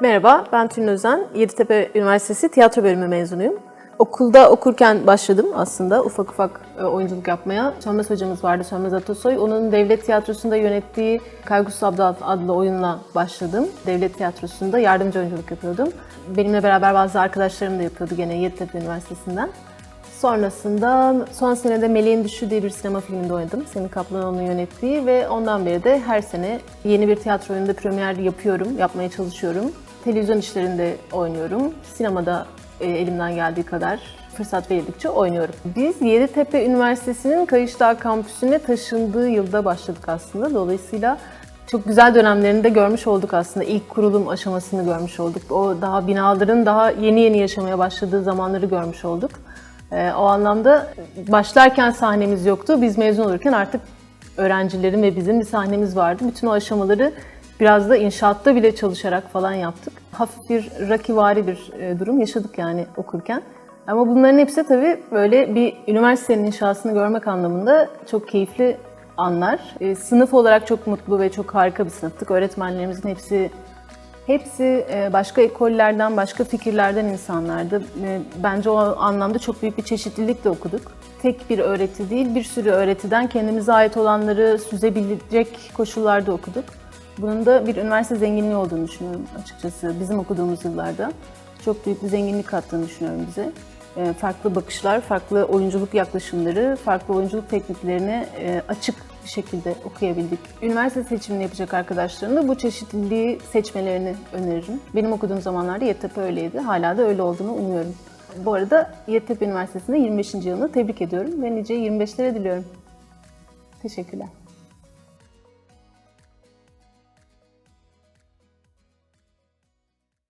Merhaba, ben Tülin Özen. Yeditepe Üniversitesi tiyatro bölümü mezunuyum. Okulda okurken başladım aslında ufak ufak e, oyunculuk yapmaya. Sönmez hocamız vardı, Sönmez Atasoy. Onun devlet tiyatrosunda yönettiği Kaygusuz Abdal adlı oyunla başladım. Devlet tiyatrosunda yardımcı oyunculuk yapıyordum. Benimle beraber bazı arkadaşlarım da yapıyordu gene Yeditepe Üniversitesi'nden. Sonrasında son senede Meleğin Düşü diye bir sinema filminde oynadım. Semih Kaplanoğlu'nun yönettiği ve ondan beri de her sene yeni bir tiyatro oyununda premier yapıyorum, yapmaya çalışıyorum. Televizyon işlerinde oynuyorum. Sinemada e, elimden geldiği kadar fırsat verildikçe oynuyorum. Biz Yeditepe Üniversitesi'nin Kayışdağ kampüsüne taşındığı yılda başladık aslında. Dolayısıyla çok güzel dönemlerini de görmüş olduk aslında. İlk kurulum aşamasını görmüş olduk. O daha binaların daha yeni yeni yaşamaya başladığı zamanları görmüş olduk. Ee, o anlamda başlarken sahnemiz yoktu. Biz mezun olurken artık öğrencilerin ve bizim bir sahnemiz vardı. Bütün o aşamaları biraz da inşaatta bile çalışarak falan yaptık. Hafif bir rakivari bir e, durum yaşadık yani okurken. Ama bunların hepsi tabii böyle bir üniversitenin inşasını görmek anlamında çok keyifli anlar. E, sınıf olarak çok mutlu ve çok harika bir sınıftık. Öğretmenlerimizin hepsi Hepsi e, başka ekollerden, başka fikirlerden insanlardı. Bence o anlamda çok büyük bir çeşitlilikle okuduk. Tek bir öğreti değil, bir sürü öğretiden kendimize ait olanları süzebilecek koşullarda okuduk. Bunun da bir üniversite zenginliği olduğunu düşünüyorum açıkçası bizim okuduğumuz yıllarda. Çok büyük bir zenginlik kattığını düşünüyorum bize. E, Farklı bakışlar, farklı oyunculuk yaklaşımları, farklı oyunculuk tekniklerine e, açık bir şekilde okuyabildik. Üniversite seçimini yapacak arkadaşlarım da bu çeşitliliği seçmelerini öneririm. Benim okuduğum zamanlarda Yeditepe öyleydi. Hala da öyle olduğunu umuyorum. Bu arada Yeditepe Üniversitesi'nde 25. yılını tebrik ediyorum ve nice 25'lere diliyorum. Teşekkürler.